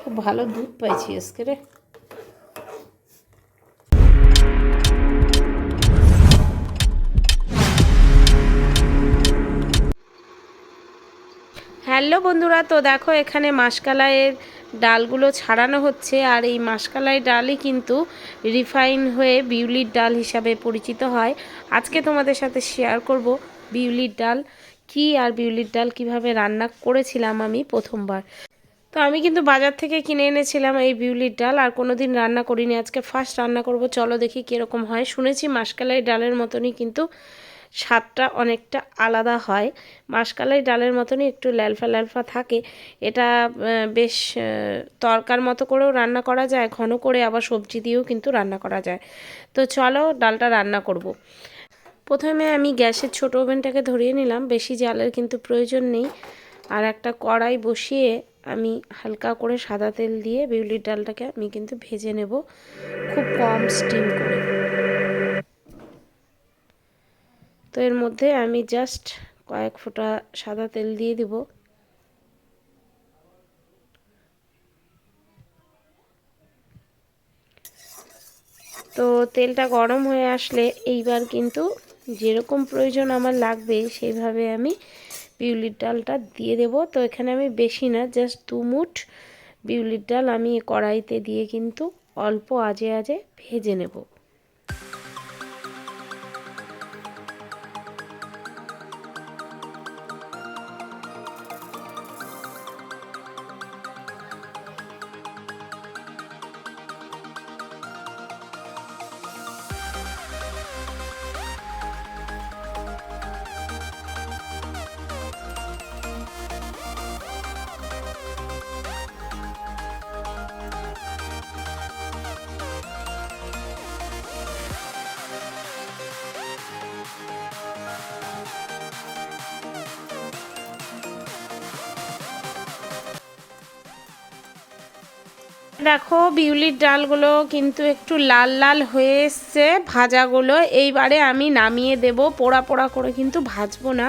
খুব ভালো দুধ পাইছি আজকে রে। হ্যালো বন্ধুরা, তো দেখো এখানে মাসকালাইয়ের ডালগুলো ছাড়ানো হচ্ছে, আর এই মাসকালাই ডালই কিন্তু রিফাইন হয়ে বিউলির ডাল হিসাবে পরিচিত হয়। আজকে তোমাদের সাথে শেয়ার করব বিউলির ডাল কি আর বিউলির ডাল কীভাবে রান্না করেছিলাম আমি প্রথমবার। তো আমি কিন্তু বাজার থেকে কিনে এনেছিলাম এই বিউলির ডাল, আর কোনো দিন রান্না করিনি। আজকে ফার্স্ট রান্না করব, চলো দেখি কীরকম হয়। শুনেছি মাসকালাই ডালের মতনই কিন্তু স্বাদটা অনেকটা আলাদা হয়। মাসকালাই ডালের মতনই একটু ল্যালফা ল্যালফা থাকে। এটা বেশ তরকার মতো করেও রান্না করা যায়, ঘন করে আবার সবজি দিয়েও কিন্তু রান্না করা যায়। তো চলো ডালটা রান্না করব। প্রথমে আমি গ্যাসের ছোট ওভেনটাকে ধরিয়ে নিলাম। বেশি জালের কিন্তু প্রয়োজন নেই। আর একটা কড়াই বসিয়ে আমি হালকা করে সাদা তেল দিয়ে বিউলির ডালটাকে আমি কিন্তু ভেজে নেব। খুব কম স্টিম করে। তো এর মধ্যে আমি জাস্ট কয়েক ফোঁটা সাদা তেল দিয়ে দিব। তো তেলটা গরম হয়ে আসলে এইবার কিন্তু যেরকম প্রয়োজন আমার লাগবে সেইভাবে আমি বিউলির ডালটা দিয়ে দেব। তো এখানে আমি বেশি না জাস্ট দু মুঠ বিউলির ডাল আমি কড়াইতে দিয়ে কিন্তু অল্প আজে আজে ভেজে নেব। দেখো, বিউলির ডালগুলো কিন্তু একটু লাল লাল হয়ে এসছে ভাজাগুলো এইবারে আমি নামিয়ে দেব, পোড়া পোড়া করে কিন্তু ভাজবো না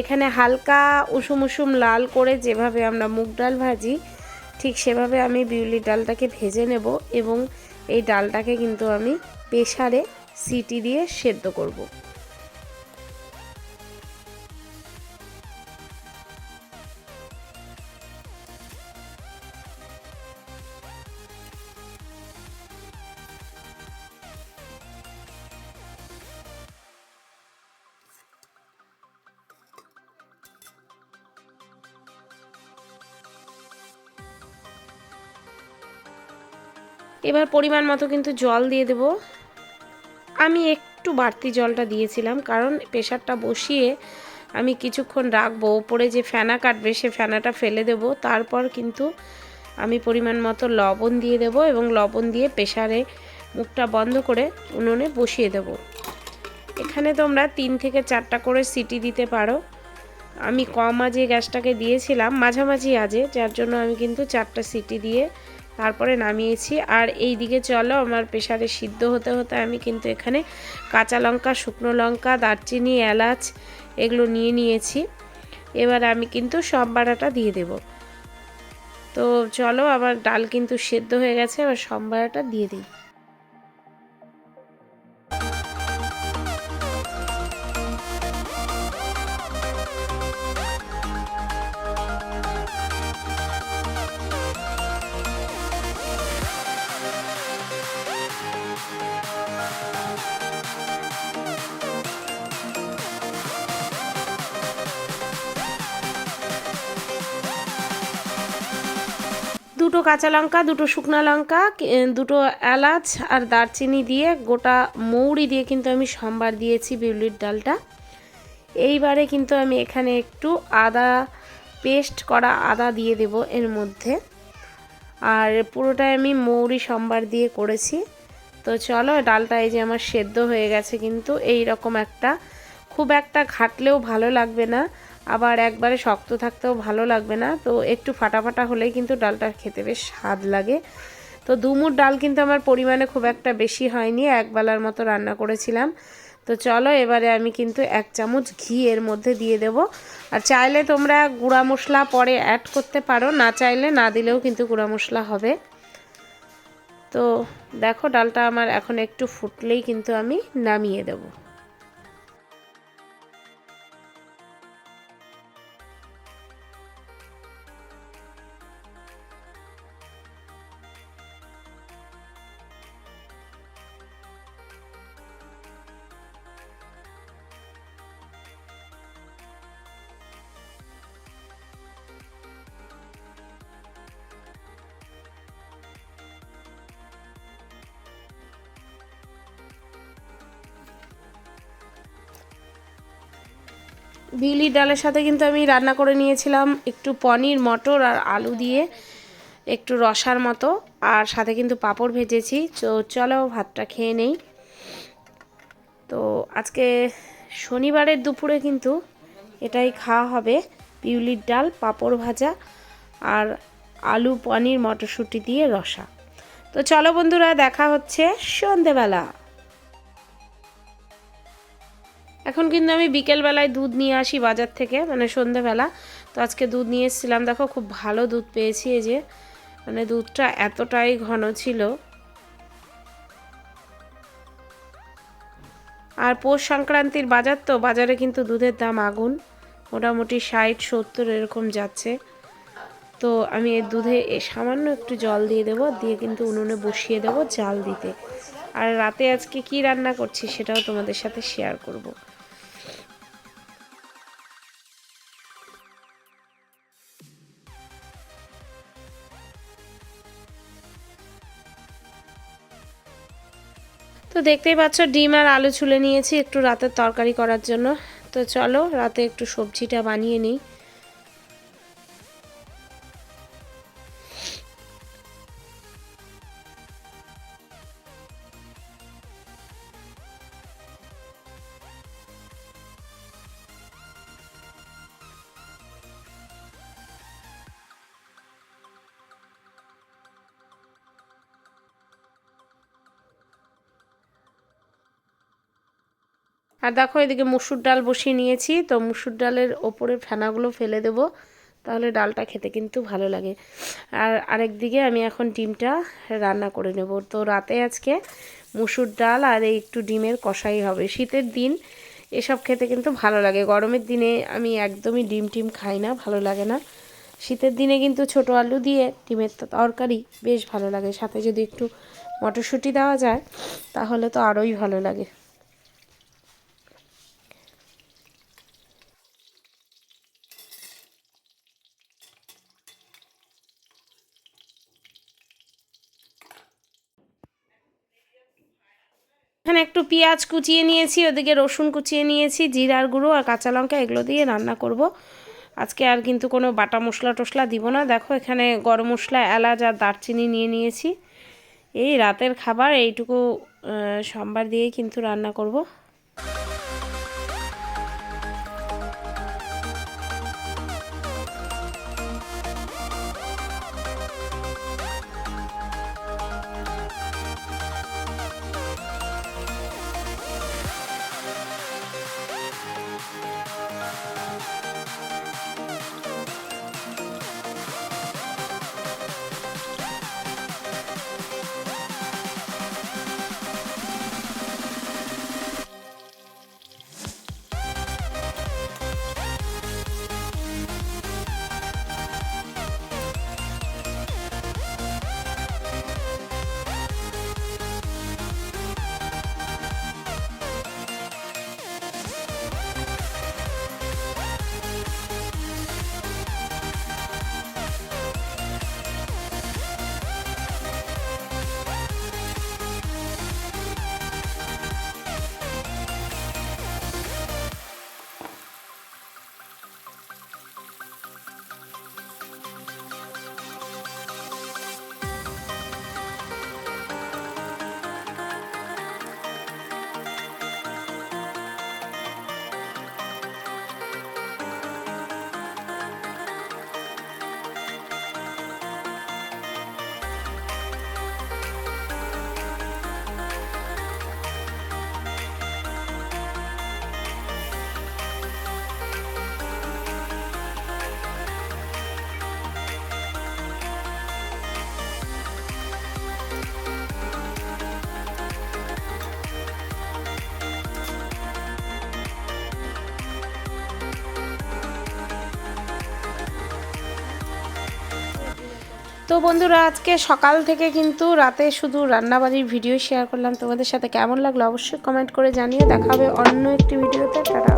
এখানে হালকা উষুম উষুম লাল করে যেভাবে আমরা মুগ ডাল ভাজি, ঠিক সেভাবে আমি বিউলির ডালটাকে ভেজে নেব এবং এই ডালটাকে কিন্তু আমি প্রেসারে সিটি দিয়ে সেদ্ধ করব। এবার পরিমাণ মতো কিন্তু জল দিয়ে দেব। আমি একটু বাড়তি জলটা দিয়েছিলাম কারণ প্রেশারটা বসিয়ে আমি কিছুক্ষণ রাখব। ওপরে যে ফেনা কাটবে সে ফেনাটা ফেলে দেব। তারপর কিন্তু আমি পরিমাণ মতো লবণ দিয়ে দেব এবং লবণ দিয়ে প্রেশারে মুখটা বন্ধ করে উনুনে বসিয়ে দেব। এখানে তোমরা তিন থেকে চারটা করে সিটি দিতে পারো। আমি কম আজে গ্যাসটাকে দিয়েছিলাম, মাঝামাঝি আজে, যার জন্য আমি কিন্তু চারটা সিটি দিয়ে তারপরে নামিয়েছি। আর এই দিকে চলো, আমার প্রেশারে সিদ্ধ হতে হতে আমি কিন্তু এখানে কাঁচা লঙ্কা, শুকনো লঙ্কা, দারচিনি, এলাচ এগুলো নিয়ে নিয়েছি। এবার আমি কিন্তু সব বাড়াটা দিয়ে দেব। তো চলো, আমার ডাল কিন্তু সেদ্ধ হয়ে গেছে, এবার সব বাড়াটা দিয়ে দিই। দুটো কাঁচা লঙ্কা, দুটো শুকনো লঙ্কা দুটো এলাচ আর দারচিনি দিয়ে গোটা মৌরি দিয়ে কিন্তু আমি সম্বার দিয়েছি বিউলির ডালটা। এইবারে কিন্তু আমি এখানে একটু আদা পেস্ট করা আদা দিয়ে দেব এর মধ্যে। আর পুরোটাই আমি মৌরি সম্বার দিয়ে করেছি। তো চলো, ডালটা এই যে আমার সেদ্ধ হয়ে গেছে কিন্তু এই রকম একটা, খুব একটা ঘাটলেও ভালো লাগবে না। আবার একবারে শক্ত থাকতেও ভালো লাগবে না। তো একটু ফাটা ফাটা হলেই কিন্তু ডালটা খেতে বেশ স্বাদ লাগে। তো দুমুর ডাল কিন্তু আমার পরিমাণে খুব একটা বেশি হয়নি, এক বেলার মতো রান্না করেছিলাম। তো চলো এবারে আমি কিন্তু এক চামচ ঘি এর মধ্যে দিয়ে দেব। আর চাইলে তোমরা গুঁড়া মশলা পরে অ্যাড করতে পারো, না চাইলে না দিলেও কিন্তু গুঁড়া মশলা হবে। তো দেখো, ডালটা আমার এখন একটু ফুটলেই কিন্তু আমি নামিয়ে দেবো। বিউলির ডালের সাথে কিন্তু আমি রান্না করে নিয়েছিলাম একটু পনির, মটর আর আলু দিয়ে, একটু রসার মতো, আর সাথে কিন্তু পাঁপড় ভেজেছি। তো চলো ভাতটা খেয়ে নেই। তো আজকে শনিবারের দুপুরে কিন্তু এটাই খাওয়া হবে, বিউলির ডাল, পাঁপড় ভাজা আর আলু, পনির, মটরশুঁটি দিয়ে রসা। তো চলো বন্ধুরা, দেখা হচ্ছে সন্ধেবেলা। এখন কিন্তু আমি বিকেলবেলায় দুধ নিয়ে আসি বাজার থেকে মানে সন্ধেবেলা। তো আজকে দুধ নিয়ে এসেছিলাম। দেখো, খুব ভালো দুধ পেয়েছি এই যে। মানে দুধটা এতটাই ঘন ছিল। আর পৌষ সংক্রান্তির বাজার তো, বাজারে কিন্তু দুধের দাম আগুন। মোটামুটি ষাট, সত্তর এরকম যাচ্ছে। তো আমি এর দুধে এ সামান্য একটু জল দিয়ে দেবো, দিয়ে কিন্তু উনুনে বসিয়ে দেবো জাল দিতে। আর রাতে আজকে কি রান্না করছি সেটাও তোমাদের সাথে শেয়ার করব। তো দেখতেই পাচ্ছ, ডিম আর আলু ছুলে নিয়েছি, একটু রাতের তরকারি করার জন্য। তো চলো, রাতে একটু সবজিটা বানিয়ে নিই। আর দেখো এদিকে মুসুর ডাল বসিয়ে নিয়েছি, তো মুসুর ডালের ওপরে ফেনাগুলো ফেলে দেবো, তাহলে ডালটা খেতে কিন্তু ভালো লাগে। আর আরেক দিকে আমি এখন ডিমটা রান্না করে নেব। তো রাতে আজকে মুসুর ডাল আর এই একটু ডিমের কষাই হবে। শীতের দিন এসব খেতে কিন্তু ভালো লাগে। গরমের দিনে আমি একদমই ডিম টিম খাই না, ভালো লাগে না। শীতের দিনে কিন্তু ছোট আলু দিয়ে ডিমের তরকারি বেশ ভালো লাগে। সাথে যদি একটু মটরশুঁটি দেওয়া যায়, তাহলে তো আরোই ভালো লাগে এখানে একটু পেঁয়াজ কুচিয়ে নিয়েছি, ওদিকে রসুন কুচিয়ে নিয়েছি, জিরার গুঁড়ো আর কাঁচা লঙ্কা এগুলো দিয়ে রান্না করব। আজকে আর কিন্তু কোনো বাটা মশলা টশলা দিব না। দেখো এখানে গরম মশলা, এলাচ আর দারচিনি নিয়ে নিয়েছি। এই রাতের খাবার, এইটুকু সোমবার দিয়ে কিন্তু রান্না করব। তো বন্ধুরা, আজকে সকাল থেকে কিন্তু রাতে শুধু রান্নাবাড়ির ভিডিও শেয়ার করলাম। তোমাদের সাথে কেমন লাগল অবশ্যই কমেন্ট করে জানিয়ে দেখা হবে অন্য একটি ভিডিওতে টাটা।